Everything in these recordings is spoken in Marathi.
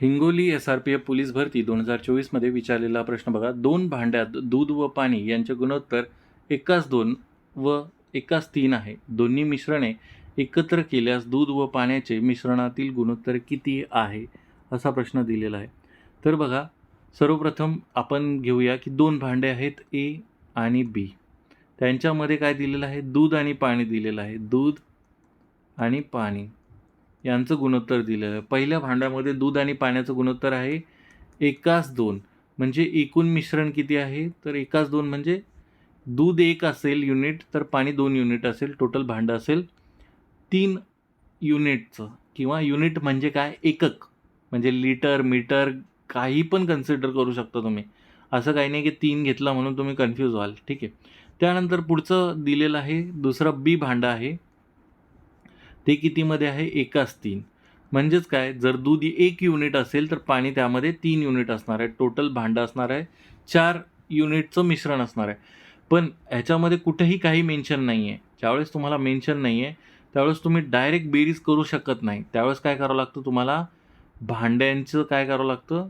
Hingoli S R P F police भरती दोन हजार चोवीसमध्ये विचारलेला प्रश्न बघा. दोन भांड्यात दूध व पाणी यांचे गुणोत्तर एकाच दोन व एकाच तीन आहे. दोन्ही मिश्रणे एकत्र केल्यास दूध व पाण्याचे मिश्रणातील गुणोत्तर किती आहे असा प्रश्न दिलेला आहे. तर बघा सर्वप्रथम आपण घेऊया की दोन भांडे आहेत ए आणि बी त्यांच्यामध्ये काय दिलेलं आहे? दूध आणि पाणी दिलेलं आहे. दूध आणि पाणी. यांचं गुणोत्तर दिलेलं आहे पहिल्या भांड्यामध्ये दूध आणि पाण्याचं गुणोत्तर आहे एकाच दोन. म्हणजे एकूण मिश्रण किती आहे? तर एकाच दोन म्हणजे दूध एक असेल युनिट तर पाणी दोन युनिट असेल. टोटल भांडं असेल तीन युनिटचं. किंवा युनिट म्हणजे काय? एकक. म्हणजे लिटर मीटर काही पण कन्सिडर करू शकता तुम्ही. असं काही नाही की तीन घेतला म्हणून तुम्ही कन्फ्यूज व्हाल. ठीक आहे. त्यानंतर पुढचं दिलेलं आहे. दुसरं बी भांडं आहे. ते कितीमध्ये आहे? एकाच तीन. म्हणजेच काय? जर दूध एक युनिट असेल तर पाणी त्यामध्ये तीन युनिट असणार आहे. टोटल भांडं असणार आहे. चार युनिटचं मिश्रण असणार आहे. पण ह्याच्यामध्ये कुठेही काही मेन्शन नाही आहे ज्यावेळेस तुम्हाला मेन्शन नाही आहे त्यावेळेस तुम्ही डायरेक्ट बेरीज करू शकत नाही. त्यावेळेस काय करावं लागतं तुम्हाला? भांड्यांचं काय करावं लागतं?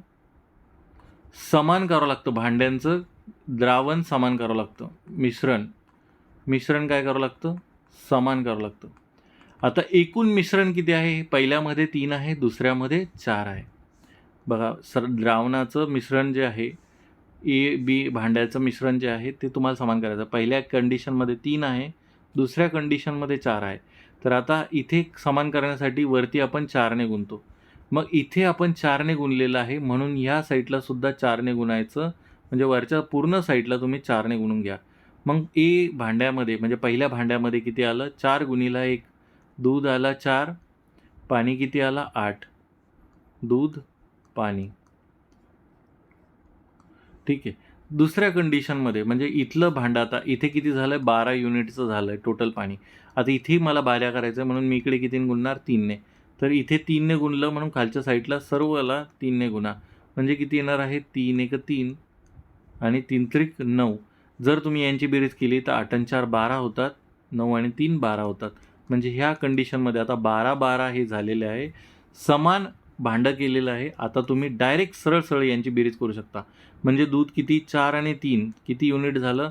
समान करावं लागतं. भांड्यांचं द्रावण समान करावं लागतं. मिश्रण. मिश्रण काय करावं लागतं? समान करावं लागतं. आता एकूण मिश्रण किती आहे? पहिल्यामध्ये तीन आहे दुसऱ्यामध्ये चार आहे. बघा सर द्रावणाचं मिश्रण जे आहे ए बी भांड्याचं मिश्रण जे आहे ते तुम्हाला समान करायचं. पहिल्या कंडिशनमध्ये तीन आहे दुसऱ्या कंडिशनमध्ये चार आहे. तर आता इथे समान करण्यासाठी वरती आपण चारने गुणतो. मग इथे आपण चारने गुणलेलं आहे म्हणून ह्या साईडला सुद्धा चारने गुणायचं म्हणजे वरच्या पूर्ण साईडला तुम्ही चारने गुणून घ्या. मग ए भांड्यामध्ये म्हणजे पहिल्या भांड्यामध्ये किती आलं? चार गुणीला एक दूध आला चार पाणी किती आला आठ. दूध पाणी. ठीक आहे. दुसऱ्या कंडिशनमध्ये म्हणजे इथलं भांडं आता इथे किती झालं आहे बारा युनिटचं झालं आहे टोटल पाणी. आता इथेही मला बाऱ्या करायचं आहे म्हणून मी इकडे किती गुणणार? तीनने. तर इथे तीनने गुणलं म्हणून खालच्या साईडला सर्वला तीनने गुणा. म्हणजे किती येणार आहे? तीन एक तीन आणि तीन त्रिक नऊ. जर तुम्ही यांची बेरीज केली तर आठ आणि चार बारा होतात नऊ आणि तीन बारा होतात. म्हणजे ह्या कंडिशनमध्ये आता बारा बारा हे झालेले आहे. समान भांडं केलेलं आहे. आता तुम्ही डायरेक्ट सरळ सरळ यांची बेरीज करू शकता. म्हणजे दूध किती चार आणि तीन किती युनिट झालं?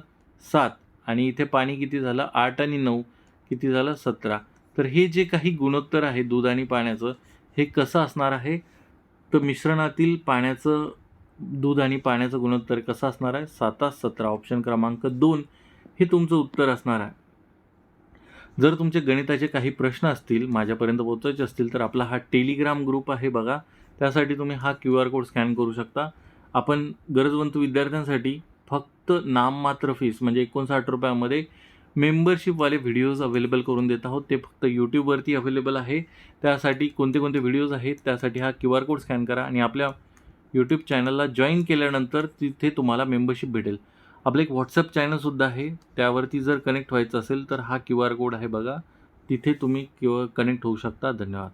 सात. आणि इथे पाणी किती झालं? आठ आणि नऊ. किती झालं? सतरा. तर हे जे काही गुणोत्तर आहे दूध आणि पाण्याचं हे कसं असणार आहे? तर मिश्रणातील पाण्याचं दूध आणि पाण्याचं गुणोत्तर कसं असणार आहे? सातास सतरा. ऑप्शन क्रमांक दोन. हे तुमचं उत्तर असणार आहे. जर तुमचे गणिताचे काही प्रश्न असतील माझ्यापर्यंत पोहोचायचे असतील तर आपला हा टेलिग्राम ग्रुप आहे बघा. त्यासाठी तुम्ही हा क्यू आर कोड स्कॅन करू शकता. आपण गरजवंत विद्यार्थ्यांसाठी फक्त नाममात्र फीस म्हणजे एकोणसाठ रुपयामध्ये मेंबरशिपवाले व्हिडिओज अवेलेबल करून देत आहोत. ते फक्त यूट्यूबवरती अवेलेबल आहे. त्यासाठी कोणते कोणते व्हिडिओज आहेत त्यासाठी हा क्यू आर कोड स्कॅन करा आणि आपल्या यूट्यूब चॅनलला जॉईन केल्यानंतर तिथे तुम्हाला मेंबरशिप भेटेल. आपलं एक व्हॉट्सअप चॅनलसुद्धा आहे. त्यावरती जर कनेक्ट व्हायचं असेल तर हा क्यू आर कोड आहे बघा. तिथे तुम्ही किंवा कनेक्ट होऊ शकता. धन्यवाद.